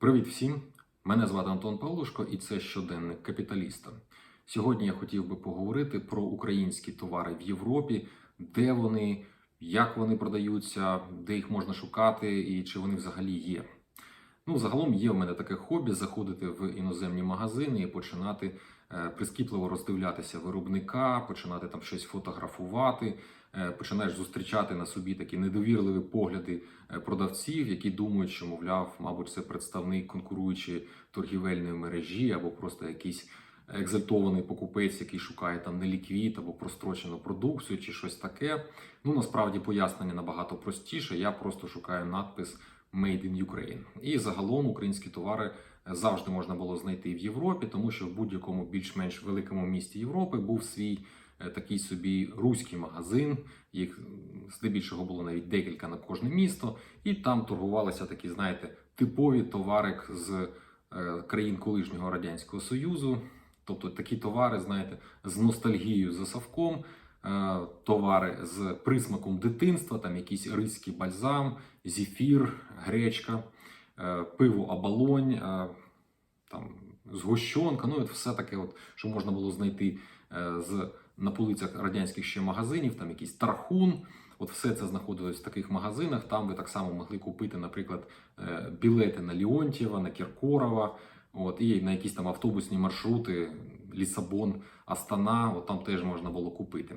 Привіт всім! Мене звати Антон Павлушко і це щоденник капіталіста. Сьогодні я хотів би поговорити про українські товари в Європі, де вони, як вони продаються, де їх можна шукати і чи вони взагалі є. Ну, загалом є в мене таке хобі заходити в іноземні магазини і починати е, прискіпливо роздивлятися виробника, починати там щось фотографувати. Е, Починаєш зустрічати на собі такі недовірливі погляди е, продавців, які думають, що, мовляв, мабуть, це представник конкуруючої торгівельної мережі або просто якийсь екзальтований покупець, який шукає там неліквід або прострочену продукцію чи щось таке. Ну насправді пояснення набагато простіше. Я просто шукаю надпис Made in Ukraine. І загалом українські товари завжди можна було знайти в Європі, тому що в будь-якому більш-менш великому місті Європи був свій такий собі руський магазин. Їх здебільшого було навіть декілька на кожне місто, і там торгувалися такі, знаєте, типові товари з е, країн колишнього радянського союзу. Тобто такі товари, знаєте, з ностальгією за Савком, е, товари з присмаком дитинства, там якийсь ризький бальзам, зефір, гречка, е, пиво оболонь, е, там згущенка, ну от все таке, от, що можна було знайти е, з на полицях радянських ще магазинів, там якийсь тархун. От все це знаходилось в таких магазинах. Там ви так само могли купити, наприклад, е, білети на Леонтьєва, на Кіркорова, от, і на якісь там автобусні маршрути, Лісабон, Астана, от там теж можна було купити.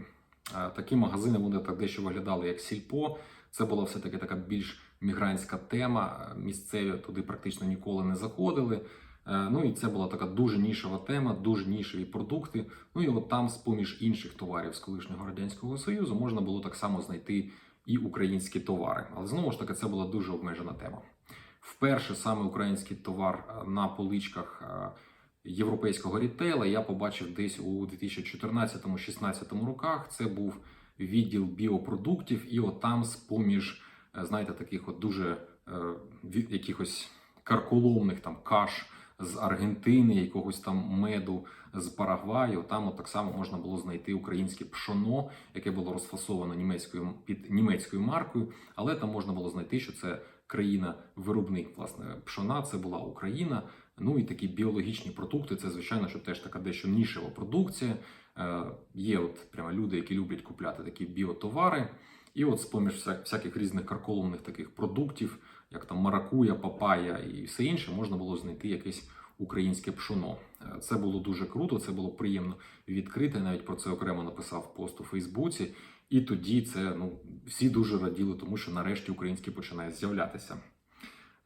Е, Такі магазини вони так дещо виглядали як сільпо. Це була все-таки така більш мігрантська тема. Місцеві туди практично ніколи не заходили. Е, Ну і це була така дуже нішова тема, дуже нішеві продукти. Ну і от там, з поміж інших товарів з колишнього радянського союзу, можна було так само знайти і українські товари. Але знову ж таки, це була дуже обмежена тема. Вперше саме український товар е, на поличках е, європейського рітейла я побачив десь у 2014-16 роках. Це був відділ біопродуктів, і от там, з поміж, знаєте, таких от дуже е, якихось карколомних там каш з Аргентини, якогось там меду з Парагваю. Там от так само можна було знайти українське пшоно, яке було розфасовано німецькою під німецькою маркою, але там можна було знайти, що це країна-виробник власне пшона, це була Україна. Ну і такі біологічні продукти, це звичайно, що теж така дещо нішева продукція. Е, є от прямо люди, які люблять купляти такі біотовари. І от з-поміж вся- всяких різних карколомних таких продуктів, як там маракуя, папая і все інше, можна було знайти якесь українське пшоно. Е, Це було дуже круто, це було приємно відкрити. Навіть про це окремо написав пост у Фейсбуці. І тоді це ну всі дуже раділи, тому що нарешті українське починає з'являтися.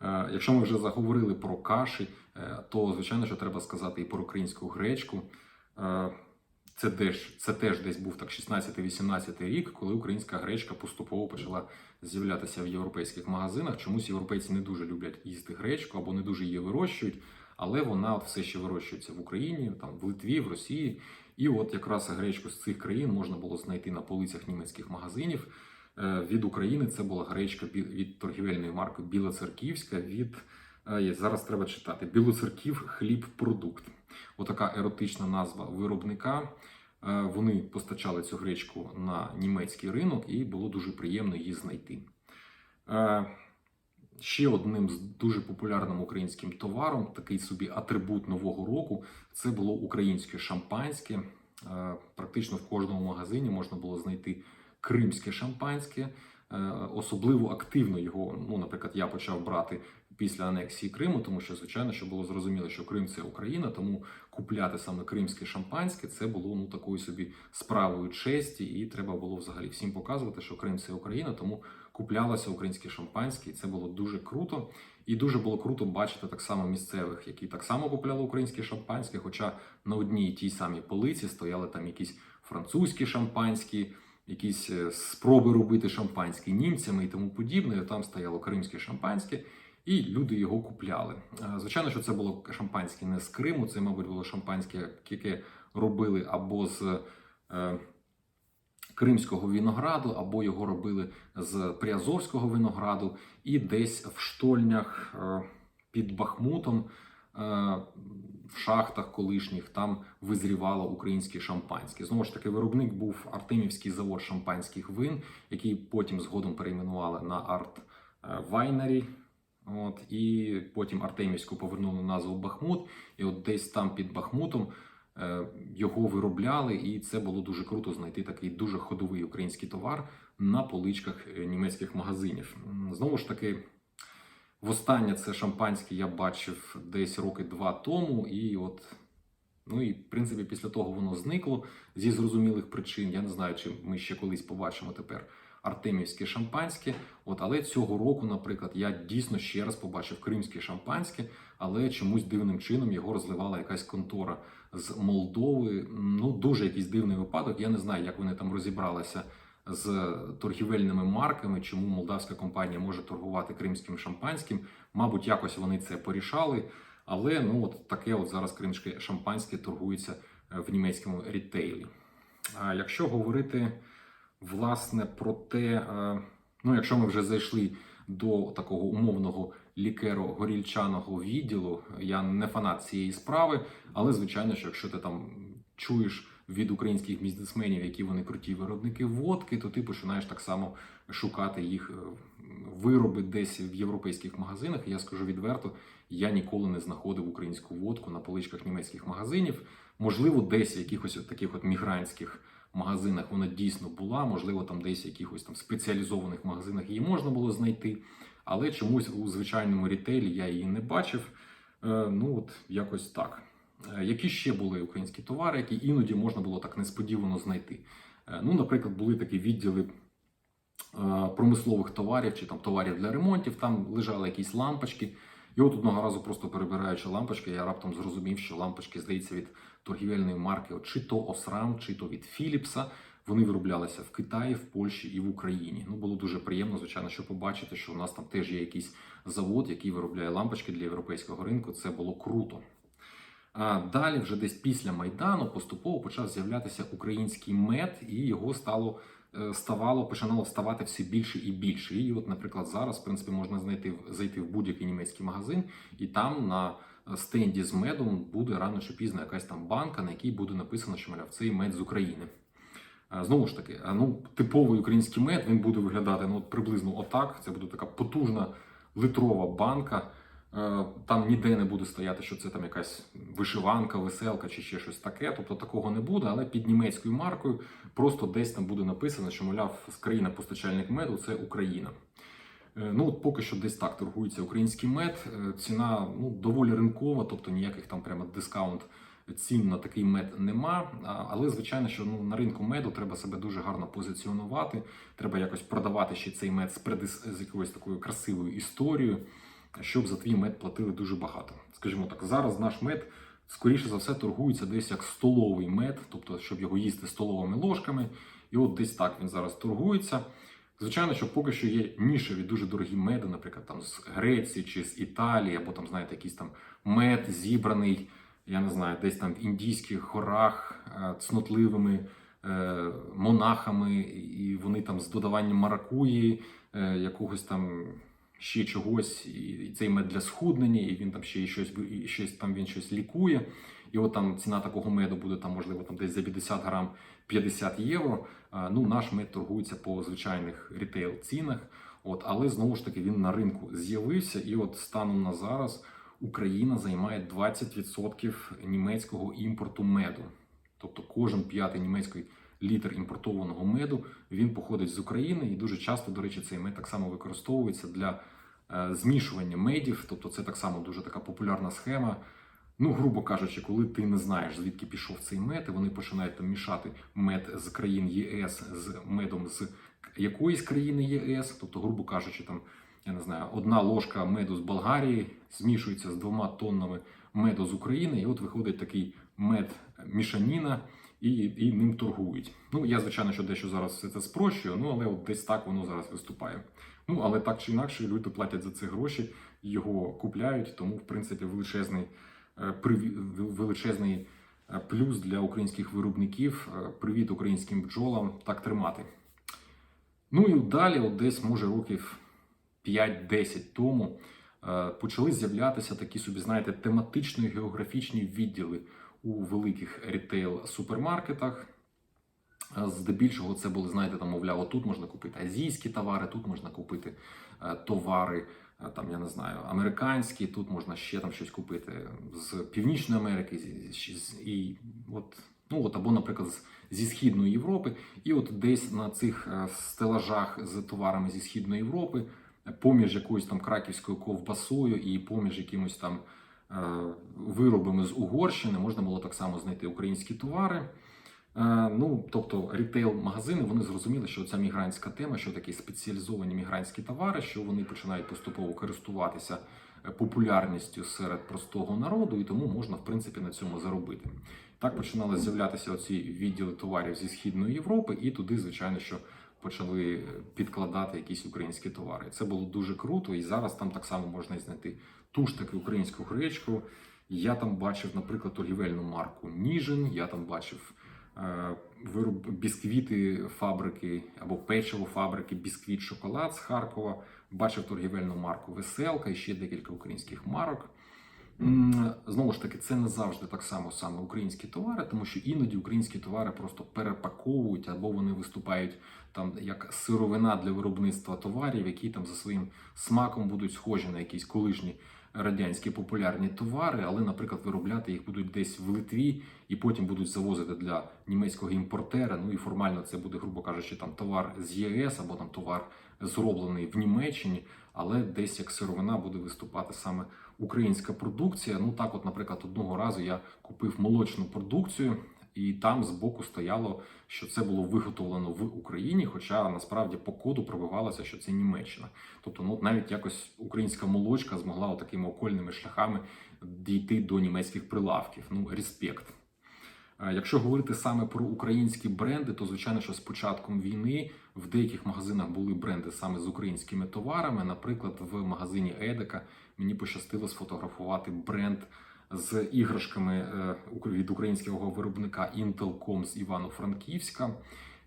Е, Якщо ми вже заговорили про каші, е, то звичайно, що треба сказати і про українську гречку. Це теж, це теж десь був так 16-18 рік, коли українська гречка поступово почала з'являтися в європейських магазинах. Чомусь європейці не дуже люблять їсти гречку або не дуже її вирощують, але вона от все ще вирощується в Україні, там в Литві, в Росії. І от якраз гречку з цих країн можна було знайти на полицях німецьких магазинів. Е, Від України це була гречка від торгівельної марки Білоцерківська. Від е, зараз треба читати Білоцерків хліб продукт. Отака еротична назва виробника. Е, Вони постачали цю гречку на німецький ринок, і було дуже приємно її знайти. Е, Ще одним з дуже популярним українським товаром, такий собі атрибут нового року, це було українське шампанське. Е, Практично в кожному магазині можна було знайти кримське шампанське. Особливо активно його, ну, наприклад, я почав брати після анексії Криму, тому що, звичайно, що було зрозуміло, що Крим це Україна, тому купляти саме кримське шампанське це було ну такою собі справою честі, і треба було взагалі всім показувати, що Крим це Україна, тому куплялося українське шампанське, і це було дуже круто. І дуже було круто бачити так само місцевих, які так само купляли українське шампанське. Хоча на одній тій самій полиці стояли там якісь французькі шампанські, якісь е, спроби робити шампанське німцями і тому подібне. Там стояло кримське шампанське, і люди його купляли. Е, Звичайно, що це було шампанське не з Криму, це, мабуть, було шампанське, яке робили або з. е, Кримського винограду, або його робили з Приазовського винограду, і десь в штольнях е, під Бахмутом, е, в шахтах колишніх, там визрівало українське шампанське. Знову ж таки, виробник був Артемівський завод шампанських вин, який потім згодом перейменували на Арт Вайнері. От, і потім Артемівську повернули назву Бахмут. І от десь там під Бахмутом е, його виробляли, і це було дуже круто знайти такий дуже ходовий український товар на поличках е, німецьких магазинів. Знову ж таки, востаннє це шампанське я бачив десь роки два тому, і от. Ну і в принципі після того воно зникло зі зрозумілих причин. Я не знаю, чи ми ще колись побачимо тепер артемівське шампанське. От, але цього року, наприклад, я дійсно ще раз побачив кримське шампанське, але чомусь дивним чином його розливала якась контора з Молдови. Ну дуже якийсь дивний випадок. Я не знаю, як вони там розібралися з торгівельними марками, чому молдавська компанія може торгувати кримським шампанським. Мабуть, якось вони це порішали. Але ну от таке от зараз кримське шампанське торгується е, в німецькому рітейлі. А якщо говорити власне про те, е, ну якщо ми вже зайшли до такого умовного лікеро-горільчаного відділу, я не фанат цієї справи, але звичайно, що якщо ти там чуєш від українських бізнесменів, які вони круті виробники водки, то ти починаєш так само шукати їх е, вироби десь в європейських магазинах. Я скажу відверто, я ніколи не знаходив українську водку на поличках німецьких магазинів. Можливо, десь в якихось от таких от мігрантських магазинах вона дійсно була. Можливо, там десь в якихось там спеціалізованих магазинах її можна було знайти. Але чомусь у звичайному рітейлі я її не бачив. Е, Ну от якось так. Е, Які ще були українські товари, які іноді можна було так несподівано знайти? Е, Ну, наприклад, були такі відділи промислових товарів чи там товарів для ремонтів. Там лежали якісь лампочки. І от одного разу, просто перебираючи лампочки, я раптом зрозумів, що лампочки, здається, від торгівельної марки, чи то Осрам, чи то від Філіпса. Вони вироблялися в Китаї, в Польщі і в Україні. Ну було дуже приємно, звичайно, що побачити, що у нас там теж є якийсь завод, який виробляє лампочки для європейського ринку. Це було круто. А далі, вже десь після майдану, поступово почав з'являтися український мед, і його стало е, ставало, починало ставати все більше і більше. І от, наприклад, зараз в принципі можна знайти зайти в будь-який німецький магазин, і там на стенді з медом буде рано чи пізно якась там банка, на якій буде написано, що мовляв, цей мед з України. Е, Знову ж таки, е, ну типовий український мед він буде виглядати ну приблизно отак. Це буде така потужна литрова банка. Е, Там ніде не буде стояти, що це там якась вишиванка, веселка чи ще щось таке. Тобто такого не буде, але під німецькою маркою просто десь там буде написано, що мовляв, з країна постачальник меду це Україна. Е, Ну, от поки що десь так торгується український мед. Е, Ціна ну, доволі ринкова, тобто ніяких там прямо дискаунт цін на такий мед нема. Але звичайно, що ну, на ринку меду треба себе дуже гарно позиціонувати. Треба якось продавати ще цей мед з, предис... з якоюсь такою красивою історією, щоб за твій мед платили дуже багато. Скажімо так, зараз наш мед. Скоріше за все торгується десь як столовий мед, тобто, щоб його їсти столовими ложками. І от десь так він зараз торгується. Звичайно, що поки що є нішеві дуже дорогі меди, наприклад, там з Греції чи з Італії, або там, знаєте, якийсь там мед зібраний, я не знаю, десь там в індійських горах е, цнотливими е, монахами, і вони там з додаванням маракуї, е, якогось там ще чогось, і цей мед для схуднення, і він там ще щось, і щось там він щось лікує. І от там ціна такого меду буде там, можливо, там десь за 50 грам 50 євро. Ну, наш мед торгується по звичайних рітейл цінах. От, але знову ж таки він на ринку з'явився, і от станом на зараз Україна займає 20% німецького імпорту меду. Тобто кожен п'ятий німецький літр імпортованого меду він походить з України, і дуже часто, до речі, цей мед так само використовується для е, змішування медів. Тобто, це так само дуже така популярна схема. Ну, грубо кажучи, коли ти не знаєш, звідки пішов цей мед, і вони починають там мішати мед з країн ЄС з медом з якоїсь країни ЄС, тобто, грубо кажучи, там я не знаю, одна ложка меду з Болгарії змішується з двома тоннами меду з України, і от виходить такий мед мішаніна, і, і ним торгують. Ну, я, звичайно, що дещо зараз це спрощую, ну але от десь так воно зараз виступає. Ну, але так чи інакше, люди платять за це гроші, його купляють, тому, в принципі, величезний, е, величезний е, плюс для українських виробників. Е, Привіт українським бджолам, так тримати. Ну і далі, от десь, може, років 5-10 тому почали з'являтися такі собі, знаєте, тематичні географічні відділи у великих рітейл-супермаркетах. Е, Здебільшого це були, знаєте, там, мовляв, тут можна купити азійські товари, тут можна купити е, товари е, там, я не знаю, американські, тут можна ще там щось купити з Північної Америки, і от, ну от, або, наприклад, зі Східної Європи. І от десь на цих стелажах з товарами зі Східної Європи, поміж якоюсь там краківською ковбасою і поміж якимось там виробами з Угорщини можна було так само знайти українські товари. Е, Ну, тобто рітейл-магазини вони зрозуміли, що ця мігрантська тема, що такі спеціалізовані мігрантські товари, що вони починають поступово користуватися е, популярністю серед простого народу, і тому можна в принципі на цьому заробити. Так починали з'являтися оці відділи товарів зі східної Європи, і туди, звичайно, що почали е, підкладати якісь українські товари. Це було дуже круто, і зараз там так само можна знайти ту ж таки українську гречку. Я там бачив, наприклад, торгівельну марку Ніжин. Я там бачив е, вироб бісквіти фабрики або печиво фабрики Бісквіт Шоколад з Харкова. Бачив торгівельну марку Веселка і ще декілька українських марок. Знову ж таки, це не завжди так само саме українські товари, тому що іноді українські товари просто перепаковують або вони виступають там як сировина для виробництва товарів, які там за своїм смаком будуть схожі на якісь колишні радянські популярні товари, але, наприклад, виробляти їх будуть десь в Литві і потім будуть завозити для німецького імпортера. Ну і формально це буде, грубо кажучи, там товар з ЄС або там товар зроблений в Німеччині, але десь як сировина буде виступати саме українська продукція. Ну так, от, наприклад, одного разу я купив молочну продукцію. І там збоку стояло, що це було виготовлено в Україні, хоча насправді по коду пробивалося, що це Німеччина. Тобто, ну навіть якось українська молочка змогла такими окольними шляхами дійти до німецьких прилавків. Ну, респект. Е, Якщо говорити саме про українські бренди, то звичайно, що з початком війни в деяких магазинах були бренди саме з українськими товарами. Наприклад, в магазині Едека мені пощастило сфотографувати бренд з іграшками е, від українського виробника Intelcom з Івано-Франківська.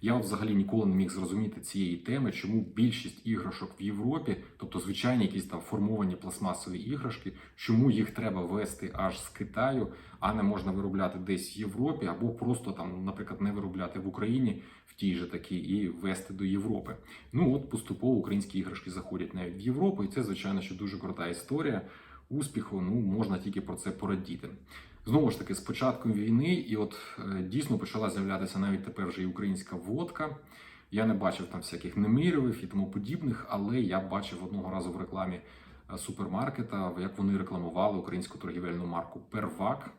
Я взагалі ніколи не міг зрозуміти цієї теми, чому більшість іграшок в Європі, тобто звичайні якісь там формовані пластмасові іграшки, чому їх треба вести аж з Китаю, а не можна виробляти десь в Європі, або просто там, наприклад, не виробляти в Україні в тій же такій і вести до Європи. Ну от поступово українські іграшки заходять навіть в Європу, і це звичайно що дуже крута історія успіху. Ну можна тільки про це порадіти. Знову ж таки, з початком війни, і от е, дійсно почала з'являтися навіть тепер вже і українська водка. Я не бачив там всяких немирівів і тому подібних, але я бачив одного разу в рекламі е, супермаркета, як вони рекламували українську торгівельну марку Первак.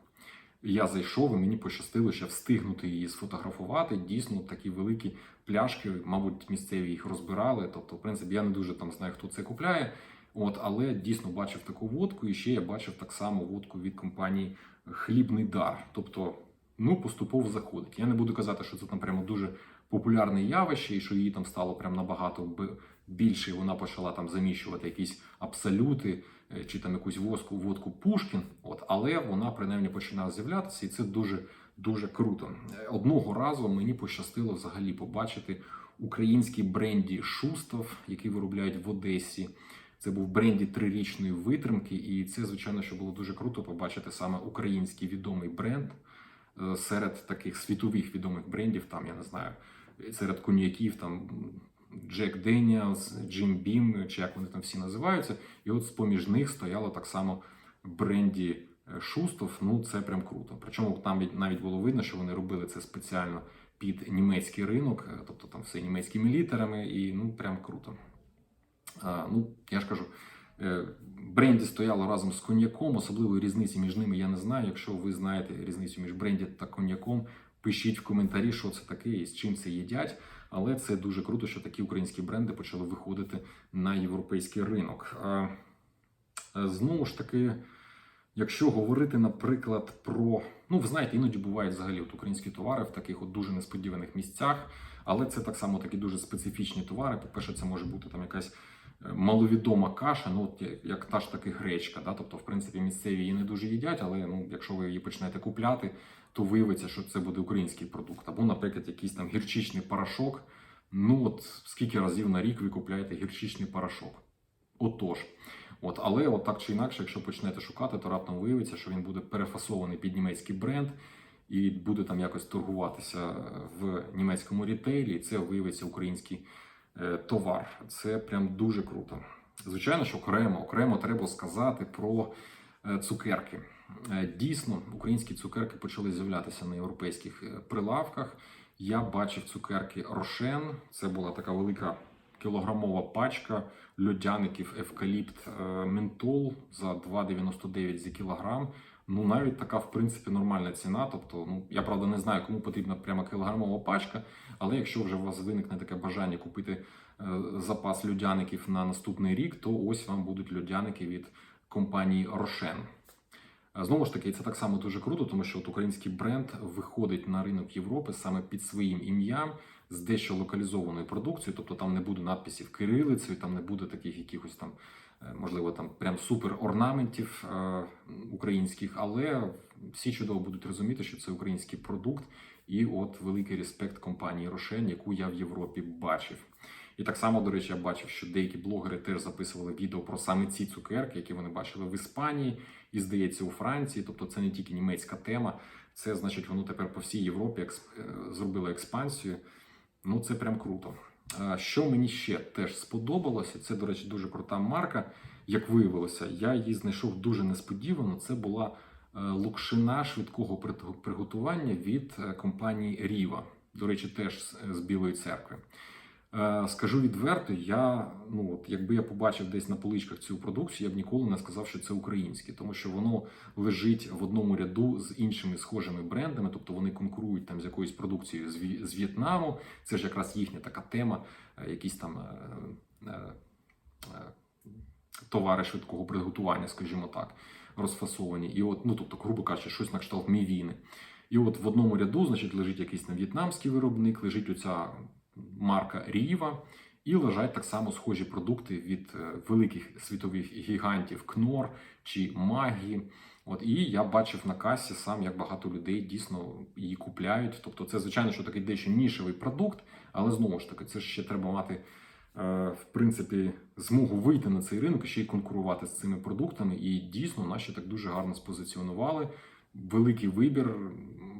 Я зайшов і мені пощастило ще встигнути її сфотографувати. Дійсно, такі великі пляшки, мабуть, місцеві їх розбирали. Тобто, в принципі, я не дуже там знаю, хто це купляє. От, але дійсно бачив таку водку, і ще я бачив так само водку від компанії Хлібний дар. Тобто, ну, поступово заходить. Я не буду казати, що це там прямо дуже популярне явище, і що її там стало прям набагато більше, і вона почала там заміщувати якісь абсолюти е, чи там якусь воску водку Пушкін. От, але вона принаймні починає з'являтися, і це дуже дуже круто. Е, Одного разу мені пощастило взагалі побачити український бренді Шустов, який виробляють в Одесі. Це був бренді трирічної витримки, і це, звичайно, що було дуже круто побачити саме український відомий бренд е, серед таких світових відомих брендів. Там я не знаю, серед коньяків там Джек Деніелс, Джим Бім, чи як вони там всі називаються. І от з-поміж них стояло так само бренді е, Шустов. Ну це прям круто. Причому там навіть було видно, що вони робили це спеціально під німецький ринок, е, тобто там все німецькими літерами, і ну прям круто. Ну, я ж кажу, е, бренді стояло разом з коньяком. Особливої різниці між ними я не знаю. Якщо ви знаєте різницю між бренді та коньяком, пишіть в коментарі, що це таке і з чим це їдять. Але це дуже круто, що такі українські бренди почали виходити на європейський ринок. Е, Знову ж таки, якщо говорити, наприклад, про ну, ви знаєте, іноді бувають взагалі от українські товари в таких от дуже несподіваних місцях, але це так само такі дуже специфічні товари. По-перше, це може бути там якась маловідома каша, ну от як- та ж таки гречка. Да? Тобто, в принципі, місцеві її не дуже їдять, але ну, якщо ви її почнете купляти, то виявиться, що це буде український продукт. Або, наприклад, якийсь там гірчичний порошок. Ну от скільки разів на рік ви купляєте гірчичний порошок? Отож. От, але от так чи інакше, якщо почнете шукати, то раптом виявиться, що він буде перефасований під німецький бренд і буде там якось торгуватися в німецькому рітейлі, і це виявиться український е, товар. Це прям дуже круто. Звичайно, що окремо, окремо треба сказати про е, цукерки. Е, Дійсно, українські цукерки почали з'являтися на європейських е, прилавках. Я бачив цукерки Рошен. Це була така велика кілограмова пачка льодяників евкаліпт е, ментол за 2,99 за кілограм. Ну, навіть така, в принципі, нормальна ціна. Тобто, ну я правда не знаю, кому потрібна прямо кілограмова пачка, але якщо вже у вас виникне таке бажання купити е, запас льодяників на наступний рік, то ось вам будуть льодяники від компанії Рошен. Е, Знову ж таки, це так само дуже круто, тому що от український бренд виходить на ринок Європи саме під своїм ім'ям з дещо локалізованою продукцією, тобто там не буде надписів кирилицею, там не буде таких якихось там, е, можливо, там прям супер орнаментів е, українських, але всі чудово будуть розуміти, що це український продукт, і от великий респект компанії Рошен, яку я в Європі бачив. І так само, до речі, я бачив, що деякі блогери теж записували відео про саме ці цукерки, які вони бачили в Іспанії і, здається, у Франції. Тобто, це не тільки німецька тема, це значить, воно тепер по всій Європі е, зробило експансію. Ну, це прям круто. Що мені ще теж сподобалося, це, до речі, дуже крута марка. Як виявилося, я її знайшов дуже несподівано. Це була е, локшина швидкого приготу- приготування від е, компанії Ріва. До речі, теж з- з Білої церкви. Е, Скажу відверто, я ну от якби я побачив десь на поличках цю продукцію, я б ніколи не сказав, що це українське, тому що воно лежить в одному ряду з іншими схожими брендами, тобто вони конкурують там з якоюсь продукцією з В'єтнаму. Це ж якраз їхня така тема, е, якісь там е, е, е, товари швидкого приготування, скажімо так, розфасовані. І от, ну тобто, грубо кажучи, щось на кшталт мівіни. І от в одному ряду, значить, лежить якийсь там в'єтнамський виробник, лежить оця марка Ріва, і лежать так само схожі продукти від е, великих світових гігантів Кнор чи Магі. От і я бачив на касі сам, як багато людей дійсно її купляють. Тобто, це звичайно, що такий дещо нішевий продукт, але знову ж таки, це ж ще треба мати. Е, В принципі, змогу вийти на цей ринок і ще й конкурувати з цими продуктами. І дійсно наші так дуже гарно спозиціонували. Великий вибір,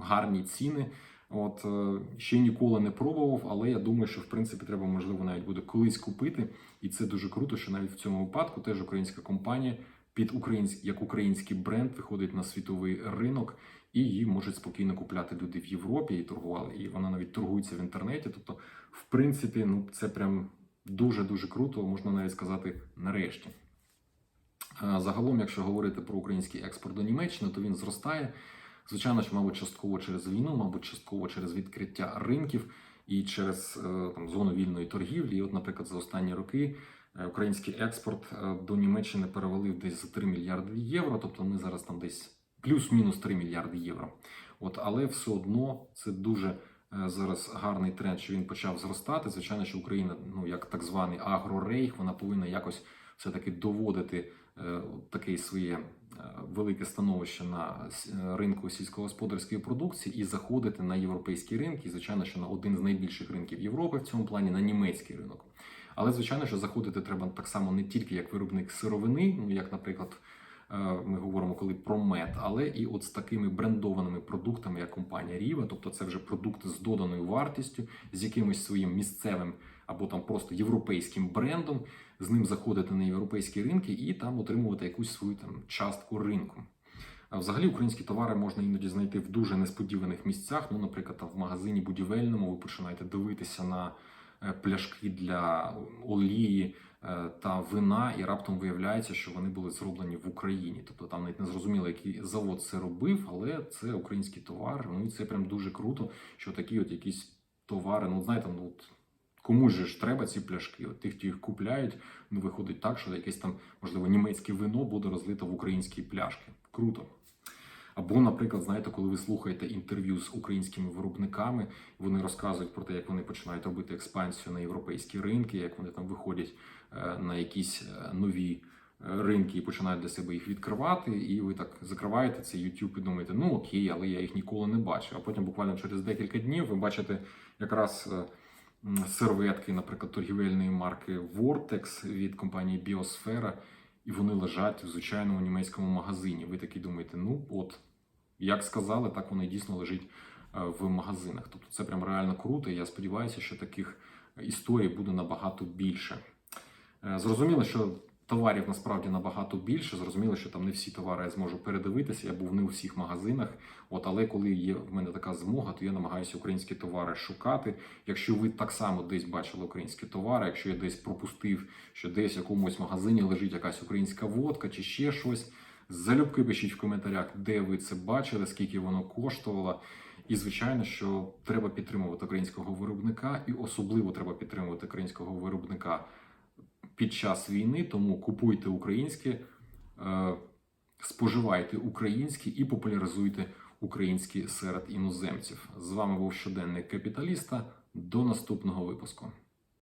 гарні ціни. От е, ще ніколи не пробував, але я думаю, що в принципі треба можливо навіть буде колись купити, і це дуже круто, що навіть в цьому випадку теж українська компанія під український як український бренд виходить на світовий ринок, і її можуть спокійно купляти люди в Європі і торгували. І вона навіть торгується в інтернеті. Тобто, в принципі, ну це прям дуже дуже круто, можна навіть сказати, нарешті. Загалом, якщо говорити про український експорт до Німеччини, то він зростає. Звичайно, що, мабуть, частково через війну, мабуть, частково через відкриття ринків і через е, там зону вільної торгівлі. І, от, наприклад, за останні роки е, український експорт е, до Німеччини перевалив десь за 3 мільярди євро. Тобто ми зараз там десь плюс-мінус 3 мільярди євро. От, але все одно це дуже зараз гарний тренд, що він почав зростати. Звичайно, що Україна, ну як так званий агрорейх, вона повинна якось все-таки доводити е, таке своє е, велике становище на е, ринку сільськогосподарської продукції і заходити на європейські ринки, звичайно, що на один з найбільших ринків Європи в цьому плані на німецький ринок. Але звичайно, що заходити треба так само не тільки як виробник сировини, ну як, наприклад, е, ми говоримо коли про мед, але і от з такими брендованими продуктами, як компанія Ріва, тобто це вже продукти з доданою вартістю, з якимось своїм місцевим або там просто європейським брендом, з ним заходити на європейські ринки і там отримувати якусь свою там частку ринку. А взагалі українські товари можна іноді знайти в дуже несподіваних місцях. Ну, наприклад, там в магазині будівельному ви починаєте дивитися на е, пляшки для олії е, та вина, і раптом виявляється, що вони були зроблені в Україні. Тобто там навіть не зрозуміло, який завод це робив, але це український товар. Ну і це прям дуже круто, що такі от якісь товари, ну знаєте, ну от. Кому ж треба ці пляшки? От ті, хто їх купляють, ну виходить так, що якесь там, можливо, німецьке вино буде розлито в українські пляшки. Круто. Або, наприклад, знаєте, коли ви слухаєте інтерв'ю з українськими виробниками, вони розказують про те, як вони починають робити експансію на європейські ринки, як вони там виходять е, на якісь е, нові е, ринки і починають для себе їх відкривати. І ви так закриваєте цей YouTube і думаєте, ну окей, але я їх ніколи не бачив. А потім буквально через декілька днів ви бачите якраз. серветки, наприклад, торгівельної марки Vortex від компанії Біосфера, і вони лежать в звичайному німецькому магазині. Ви такі думаєте, ну от, як сказали, так воно і дійсно лежить е, в магазинах. Тобто це прям реально круто. І я сподіваюся, що таких історій буде набагато більше. Е, Зрозуміло, що Товарів насправді набагато більше. Зрозуміло, що там не всі товари я зможу передивитися. Я був не у всіх магазинах. От, але коли є в мене така змога, то я намагаюся українські товари шукати. Якщо ви так само десь бачили українські товари, якщо я десь пропустив, що десь в якомусь магазині лежить якась українська водка чи ще щось, залюбки пишіть в коментарях, де ви це бачили, скільки воно коштувало. І звичайно, що треба підтримувати українського виробника, і особливо треба підтримувати українського виробника під час війни. Тому купуйте українське, е, споживайте українське і популяризуйте українське серед іноземців. З вами був щоденник капіталіста. До наступного випуску.